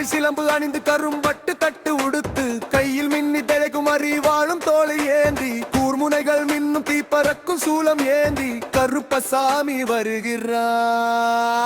சிலம்பு அணிந்து கரும்பட்டு தட்டு உடுத்து கையில் மின்னி திளைக்கும் அறிவாளும் தோலை ஏந்தி கூர்முனைகள் மின்னும் தீப்பறக்கும் சூலம் ஏந்தி கருப்பசாமி வருகிறார்.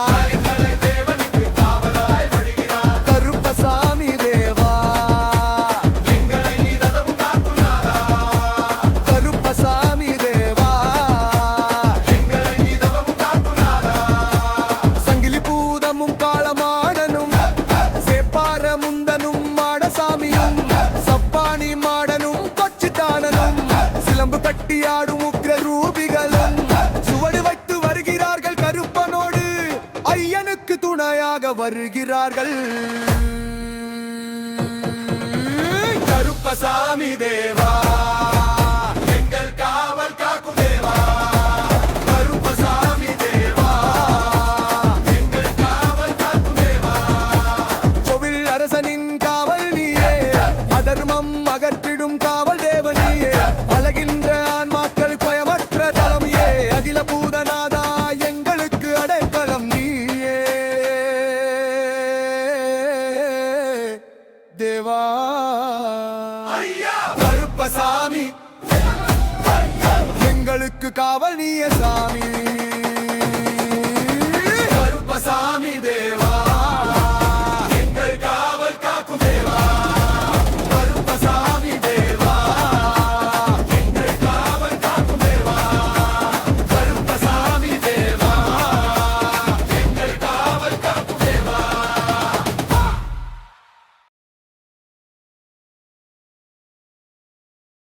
ஆடும் உக்ர ரூபிகள் சுவடு வைத்து வருகிறார்கள் கருப்பனோடு. ஐயனுக்கு துணையாக வருகிறார்கள். கருப்பசாமி தேவா. தேவா. கருப்பசாமி. எங்களுக்கு காவல் நீய சாமி.